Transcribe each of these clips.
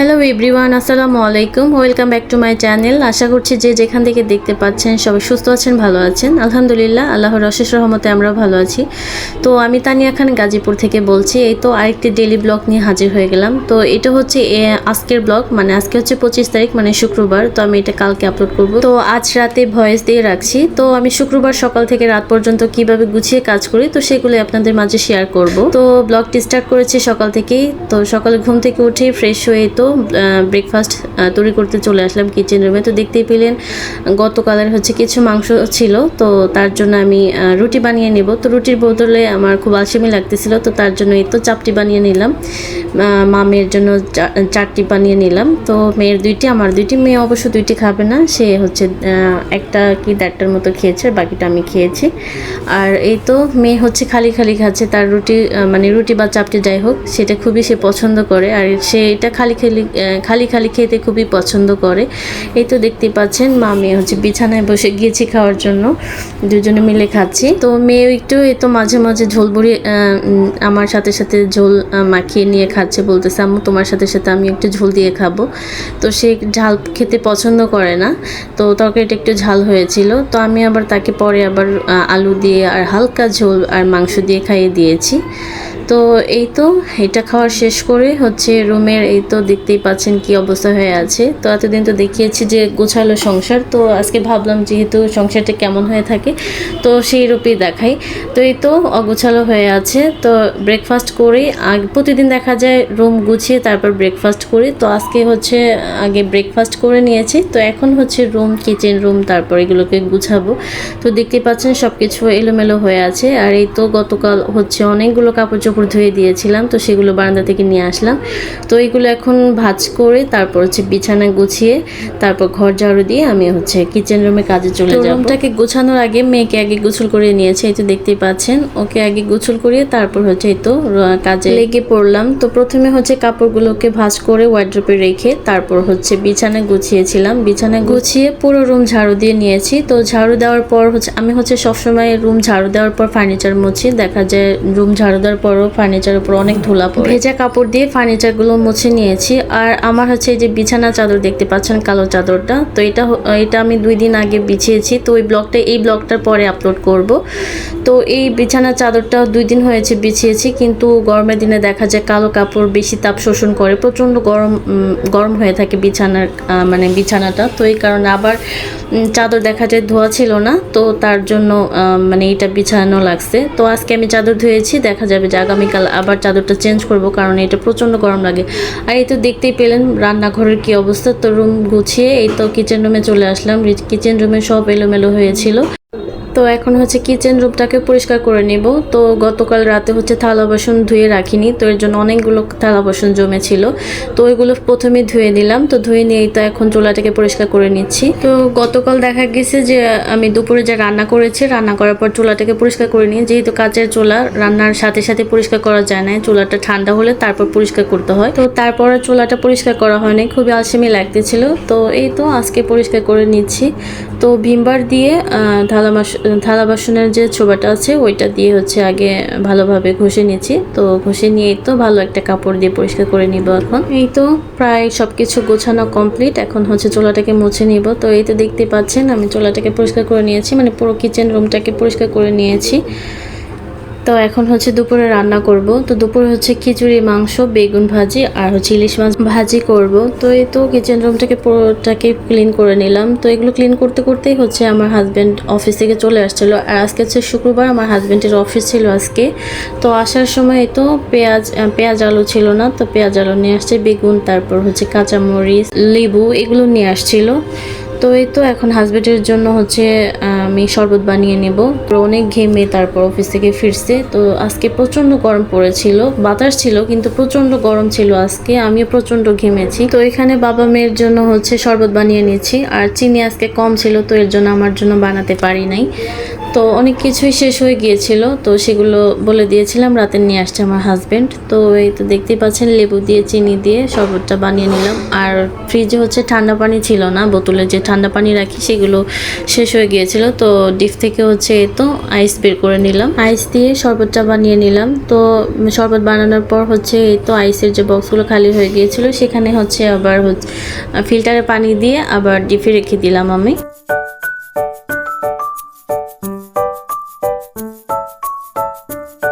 Hello everyone আসসালামু আলাইকুম। Welcome back to my channel আশা করছি যে যেখান থেকে দেখতে পাচ্ছেন সবাই সুস্থ আছেন, ভালো আছেন। আলহামদুলিল্লাহ, আল্লাহর অশেষ রহমতে আমরা ভালো আছি। তো আমি তানিয়া খান গাজীপুর থেকে বলছি, এই তো আরেকটি ডেলি ব্লগ নিয়ে হাজির হয়ে গেলাম। তো এটা হচ্ছে আজকের ব্লগ মানে আজকে হচ্ছে পঁচিশ তারিখ মানে শুক্রবার। তো আমি এটা কালকে আপলোড করব। তো আজ রাতে ভয়েস দিয়ে রাখছি। তো আমি শুক্রবার সকাল থেকে রাত পর্যন্ত কীভাবে গুছিয়ে কাজ করি, তো সেগুলো আপনাদের মাঝে শেয়ার করব। তো ব্লগটি স্টার্ট করেছি সকাল থেকেই। তো সকালে ঘুম থেকে উঠে ফ্রেশ হয়ে তো ব্রেকফাস্ট তৈরি করতে চলে আসলাম কিচেন রুমে তো দেখতেই পেলেন, গতকালের হচ্ছে কিছু মাংস ছিল, তো তার জন্য আমি রুটি বানিয়ে নেব। তো রুটির বদলে আমার খুব আলসেমি লাগতেছিল, তো তার জন্য এই তো চাপটি বানিয়ে নিলাম। মা মেয়ের জন্য চারটি বানিয়ে নিলাম। তো মেয়ের দুইটি, আমার দুইটি, মেয়ে অবশ্য দুইটি খাবে না, সে হচ্ছে একটা কি দেড়টার মতো খেয়েছে বাকিটা আমি খেয়েছি। আর এই তো মেয়ে হচ্ছে খালি খালি খাচ্ছে, তার রুটি মানে রুটি বা চাপটি যাই হোক, সেটা খুবই সে পছন্দ করে, আর সে এটা খালি খালি আহ, খালি খালি খেতে খুবই পছন্দ করে। এই তো দেখতেই পাচ্ছেন মা মেয়ে হচ্ছে বিছানায় বসে গিয়েছি খাওয়ার জন্য। দুজনে মিলে খাচ্ছি। তো মেয়ে একটু এই তো মাঝে মাঝে ঝোল বুড়ি আমার সাথে সাথে ঝোল মাখিয়ে নিয়ে খাচ্ছে বলতেছে আম্মু তোমার সাথে সাথে আমি একটু ঝোল দিয়ে খাব। তো সে ঝাল খেতে পছন্দ করে না। তো তরকারিটা একটু ঝাল হয়েছিল। তো আমি আবার তাকে পরে আবার আলু দিয়ে আর হালকা ঝোল আর মাংস দিয়ে খাইয়ে দিয়েছি। তো এই তো, এটা খাওয়া শেষ করে হচ্ছে রুমের এই তো দেখতেই পাচ্ছেন কি অবস্থা হয়ে আছে। তো এতদিন তো দেখিয়েছি যে গোছালো সংসার, তো আজকে ভাবলাম যেহেতু সংসারটা কেমন হয়ে থাকে, তো সেই রূপেই দেখাই। তো এই তো অগোছালো হয়ে আছে, তো ব্রেকফাস্ট করে প্রতিদিন দেখা যায় রুম গুছিয়ে তারপর ব্রেকফাস্ট করি। তো আজকে হচ্ছে আগে ব্রেকফাস্ট করে নিয়েছি, তো এখন হচ্ছে রুম কিচেন রুম তারপর এগুলোকে গুছাবো। তো দেখতে পাচ্ছেন সব কিছু এলোমেলো হয়ে আছে, আর এই তো গতকাল হচ্ছে অনেকগুলো কাপড় চোপড় ধুয়ে দিয়েছিলাম তো সেগুলো বারান্দা থেকে নিয়ে আসলাম। তো এইগুলো এখন ভাজ করে তারপর হচ্ছে বিছানা গুছিয়ে তারপর ঘর ঝাড়ু দিয়ে আমি হচ্ছে কিচেন রুমে কাজে চলে যাব। রুমটাকে গোছানোর আগে মেয়েকে আগে গোসল করে নিয়েছে এই তো দেখতেই পাচ্ছেন। ওকে আগে গোসল করিয়ে তারপর হচ্ছে এই তো কাজে লেগে পড়লাম। তো প্রথমে হচ্ছে কাপড়গুলোকে ভাজ করে ওয়ার্ড্রোপে রেখে তারপর হচ্ছে বিছানা গুছিয়েছিলাম। বিছানা গুছিয়ে পুরো রুম ঝাড়ু দিয়ে নিয়েছি। তো ঝাড়ু দেওয়ার পর হচ্ছে আমি হচ্ছে সবসময় রুম ঝাড়ু দেওয়ার পর ফার্নিচার মুছি। দেখা যায় রুম ঝাড়ু দেওয়ার পরও ফার্নিচারের উপর অনেক ধুলা পড়ে। ভেজা কাপড় দিয়ে ফার্নিচারগুলো মুছে নিয়েছি। আর আমার হচ্ছে এই যে বিছানা চাদর দেখতে পাচ্ছেন, কালো চাদরটা। তো এটা এটা আমি দুই দিন আগে বিছিয়েছি। তো ওই ব্লগটা, এই ব্লগটার পরে আপলোড করব। তো এই বিছানা চাদরটা দুই দিন হয়েছে বিছিয়েছি, কিন্তু গরমের দিনে দেখা যায় কালো কাপড় বেশি তাপ শোষণ করে। প্রচণ্ড গরম গরম হয়ে থাকে বিছানার মানে বিছানাটা। তো এই কারণে আবার চাদর দেখা যায় ধোয়া ছিল না। তো তার জন্য মানে এটা বিছানো লাগছে। তো আজকে আমি চাদর ধুয়েছি, দেখা যাবে যে আগামীকাল আবার চাদরটা চেঞ্জ করব কারণ এটা প্রচণ্ড গরম লাগে। আর এই তো দেখতেই পেলেন রান্নাঘরের কি অবস্থা। তো রুম গুছিয়ে এই তো কিচেন রুমে চলে আসলাম। কিচেন রুমে সব এলোমেলো হয়েছিল। তো এখন হচ্ছে কিচেন রুমটাকে পরিষ্কার করে নেব। তো গতকাল রাতে হচ্ছে থালা বাসন ধুয়ে রাখিনি, তো এর জন্য অনেকগুলো থালা বাসন জমেছিল। তো ওইগুলো প্রথমে ধুয়ে দিলাম তো ধুয়ে নিয়ে তো এখন চুলাটাকে পরিষ্কার করে নিচ্ছি। তো গতকাল দেখা গেছে যে আমি দুপুরে যা রান্না করেছি, রান্না করার পর চুলাটাকে পরিষ্কার করে নিই যেহেতু কাচের চুলা, রান্নার সাথে সাথে পরিষ্কার করা যায় না, চুলাটা ঠান্ডা হলে তারপর পরিষ্কার করতে হয়। তো তারপরে চুলাটা পরিষ্কার করা হয়নি, খুবই আলসেমি লাগতেছিল। তো এই তো আজকে পরিষ্কার করে নিচ্ছি। তো ভিমবার দিয়ে থালা বাসন থালা বাসনের যে ছোবাটা আছে, ওইটা দিয়ে হচ্ছে আগে ভালোভাবে ঘষে নিয়েছি। তো ঘষে নিয়েই তো ভালো একটা কাপড় দিয়ে পরিষ্কার করে নিব এখন। এই তো প্রায় সব কিছু গোছানো কমপ্লিট এখন হচ্ছে চোলাটাকে মুছে নিব। তো এই তো দেখতে পাচ্ছেন, আমি চোলাটাকে পরিষ্কার করে নিয়েছি। মানে পুরো কিচেন রুমটাকে পরিষ্কার করে নিয়েছি। তো এখন হচ্ছে দুপুরে রান্না করব। তো দুপুরে হচ্ছে খিচুড়ি, মাংস, বেগুন ভাজি আর হচ্ছে ইলিশ মাছ ভাজি করব। তো এই তো কিচেন রুমটাকে পুরোটাকে ক্লিন করে নিলাম। তো এগুলো ক্লিন করতে করতেই হচ্ছে আমার হাজব্যান্ড অফিস থেকে চলে আসছিল। আর আজকে হচ্ছে শুক্রবার আমার হাজব্যান্ডের অফিস ছিল আজকে। তো আসার সময় তো পেঁয়াজ পেঁয়াজ আলু ছিল না। তো পেঁয়াজ আলু নিয়ে আসছে, বেগুন, তারপর হচ্ছে কাঁচামরিচ, লেবু এগুলো নিয়ে আসছিল। তো এই তো এখন হাজব্যান্ডের জন্য হচ্ছে আমি শরবত বানিয়ে নেব। তো অনেক ঘেমে তারপর অফিস থেকে ফিরছে। তো আজকে প্রচণ্ড গরম পড়েছিল, বাতাস ছিল, কিন্তু প্রচণ্ড গরম ছিল আজকে। আমিও প্রচণ্ড ঘেমেছি। তো এখানে বাবা মেয়ের জন্য হচ্ছে শরবত বানিয়ে নিয়েছি। আর চিনি আজকে কম ছিল, তো এর জন্য আমার জন্য বানাতে পারি নাই। তো অনেক কিছুই শেষ হয়ে গিয়েছিল। তো সেগুলো বলে দিয়েছিলাম, রাতে নিয়ে আসছে আমার হাজব্যান্ড তো এই তো দেখতেই পাচ্ছেন, লেবু দিয়ে, চিনি দিয়ে শরবতটা বানিয়ে নিলাম। আর ফ্রিজে হচ্ছে ঠান্ডা পানি ছিল না, বোতলে যে ঠান্ডা পানি রাখি সেগুলো শেষ হয়ে গিয়েছিল। তো ডিপ থেকে হচ্ছে এই তো আইস বের করে নিলাম। আইস দিয়ে শরবতটা বানিয়ে নিলাম। তো শরবত বানানোর পর হচ্ছে এই তো আইসের যে বক্সগুলো খালি হয়ে গিয়েছিল, সেখানে হচ্ছে আবার ফিল্টারে পানি দিয়ে আবার ডিপে রেখে দিলাম আমি। Música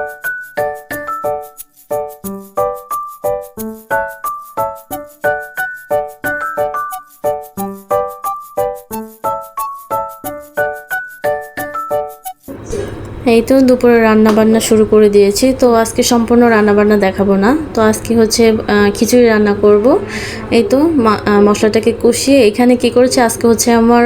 এই তো দুপুরে রান্না বান্না শুরু করে দিয়েছি। তো আজকে সম্পূর্ণ রান্না বান্না দেখাবো না। তো আজকে হচ্ছে খিচুড়ি রান্না করব। এই তো মশলাটাকে কষিয়ে এখানে কি করেছে? আজকে হচ্ছে আমার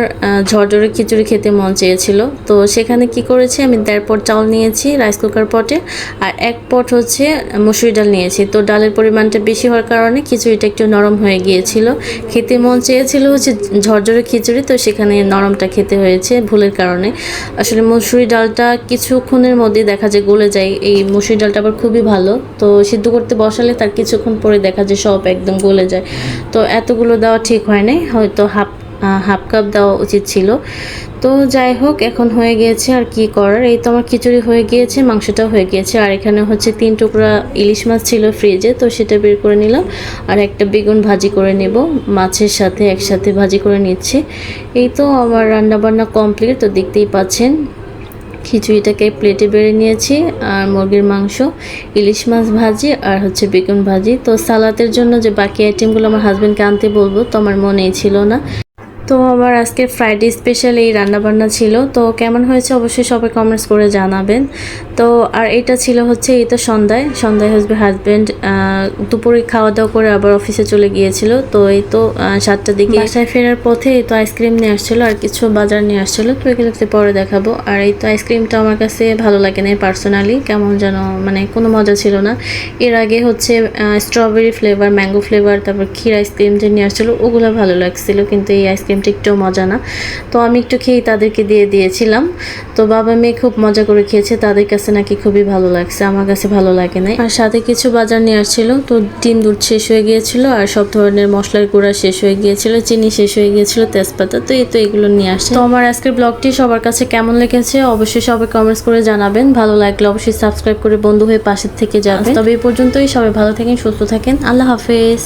ঝরঝরে খিচুড়ি খেতে মন চেয়েছিল। তো সেখানে কি করেছি? আমি দেড় পট চাউল নিয়েছি রাইস কুকার পটে আর এক পট হচ্ছে মুসুরি ডাল নিয়েছি। তো ডালের পরিমাণটা বেশি হওয়ার কারণে খিচুড়িটা একটু নরম হয়ে গিয়েছিল। খেতে মন চেয়েছিল হচ্ছে ঝরঝরে খিচুড়ি, তো সেখানে নরমটা খেতে হয়েছে ভুলের কারণে। আসলে মসুরি ডালটা কিছুক্ষণের মধ্যে দেখা যায় গলে যায়। এই মসুরি ডালটা আবার খুবই ভালো। তো সিদ্ধ করতে বসালে তার কিছুক্ষণ পরে দেখা যায় সব একদম গলে যায়। তো এতগুলো দেওয়া ঠিক হয় নাই। হয়তো হাফ হাফ কাপ দেওয়া উচিত ছিল। তো যাই হোক, এখন হয়ে গিয়েছে আর কি করার। এই তো আমার খিচুড়ি হয়ে গিয়েছে, মাংসটাও হয়ে গিয়েছে। আর এখানে হচ্ছে তিন টুকরা ইলিশ মাছ ছিল ফ্রিজে তো সেটা বের করে নিলাম। আর একটা বেগুন ভাজি করে নেব। মাছের সাথে একসাথে ভাজি করে নিচ্ছি। এই তো আমার রান্না বান্না কমপ্লিট তো দেখতেই পাচ্ছেন। খিচুড়িটাকে প্লেটে বেড়ে নিয়েছি, আর মুরগির মাংস, ইলিশ মাছ ভাজি, আর হচ্ছে বেগুন ভাজি। তো সালাতের জন্য যে বাকি আইটেমগুলো আমার হাজব্যান্ডকে আনতে বলব, তো আমার মনেই ছিল না। তো আমার আজকে ফ্রাইডে স্পেশাল এই রান্নাবান্না ছিল। তো কেমন হয়েছে অবশ্যই সবাই কমেন্টস করে জানাবেন। তো আর এটা ছিল হচ্ছে এই তো সন্ধ্যায়। সন্ধ্যায় হসবে হাজব্যান্ড দুপুরে খাওয়া দাওয়া করে আবার অফিসে চলে গিয়েছিল। তো এই তো সাতটার দিকে বাসায় ফেরার পথে এই তো আইসক্রিম নিয়ে আসছিল আর কিছু বাজার নিয়ে আসছিল। তো এগুলো পরে দেখাবো। আর এই তো আইসক্রিমটা আমার কাছে ভালো লাগে না পার্সোনালি কেমন যেন মানে কোনো মজা ছিল না। এর আগে হচ্ছে স্ট্রবেরি ফ্লেভার ম্যাঙ্গো ফ্লেভার তারপর ক্ষীর আইসক্রিম যে নিয়ে আসছিল, ওগুলো ভালো লাগছিল। কিন্তু এই আইসক্রিমটা একটু মজা না। তো আমি একটু খেয়ে তাদেরকে দিয়ে দিয়েছিলাম। তো বাবা মেয়ে খুব মজা করে খেয়েছে তাদের কাছে নাকি খুবই ভালো লাগছে আমার কাছে ভালো লাগে নাই। আর সাথে কিছু বাজার নিয়ে আসছিল তো ডিম দুধ শেষ হয়ে গিয়েছিল আর সব ধরনের মশলার গুঁড়া শেষ হয়ে গিয়েছিল চিনি শেষ হয়ে গিয়েছিল তেজপাতা তো এই তো এগুলো নিয়ে আসছে। তো আমার আজকের ব্লগটি সবার কাছে কেমন লেগেছে অবশ্যই সবাই কমেন্টস করে জানাবেন। ভালো লাগলে অবশ্যই সাবস্ক্রাইব করে বন্ধু হয়ে পাশের থেকে যাবেন। তবে এই পর্যন্তই সবাই ভালো থাকেন সুস্থ থাকেন আল্লাহ হাফেজ।